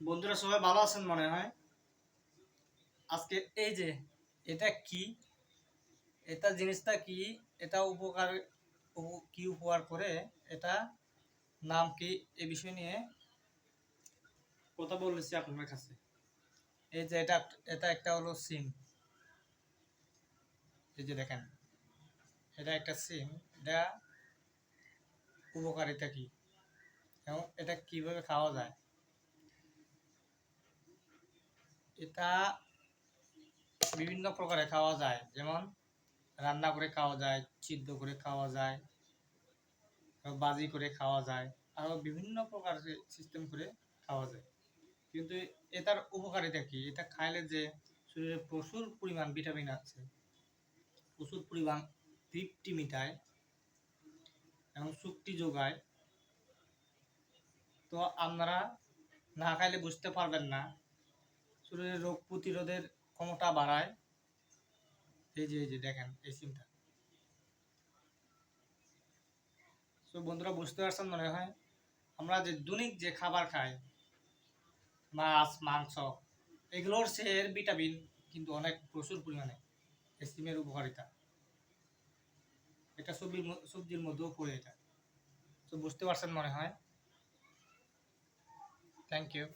বন্ধুরা সবাই ভালো আছেন মনে হয়? আজকে এই যে, এটা কি? এটা জিনিসটা কি? এটা উপকার কি উপকার করে? এটা নাম কি? এ বিষয় নিয়ে কথা বলেছি আপনার কাছে। এই যে এটা এটা একটা হলো সিম। এই যে দেখেন, এটা একটা সিম, এটা উপকারিতা কি? এবং এটা কীভাবে খাওয়া যায়? এটা বিভিন্ন প্রকারে খাওয়া যায়। যেমন রান্না করে খাওয়া যায়, সিদ্ধ করে খাওয়া যায় বাজি করে খাওয়া যায়, আরও বিভিন্ন প্রকার সিস্টেম করে খাওয়া যায়। কিন্তু এটার উপকারিতা কি? এটা খাইলে যে শরীরে প্রচুর পরিমাণ ভিটামিন আছে, প্রচুর পরিমাণ তৃপ্তি মিটায় এবং শক্তি যোগায়। তো আপনারা না খাইলে বুঝতে পারবেন না শরীরের রোগ প্রতিরোধের ক্ষমতা বাড়ায়। এই যে এই যে, দেখেন এই সিমটা। তো বন্ধুরা, বুঝতে পারছেন মনে হয়? আমরা যে দৈনিক যে খাবার খাই, মাছ, মাংস, এগুলোর সে ভিটামিন কিন্তু অনেক প্রচুর পরিমাণে এই সিমের উপকারিতা। এটা সবজির সবজির মধ্যেও পড়ে এটা। তো বুঝতে পারছেন মনে হয়? Thank you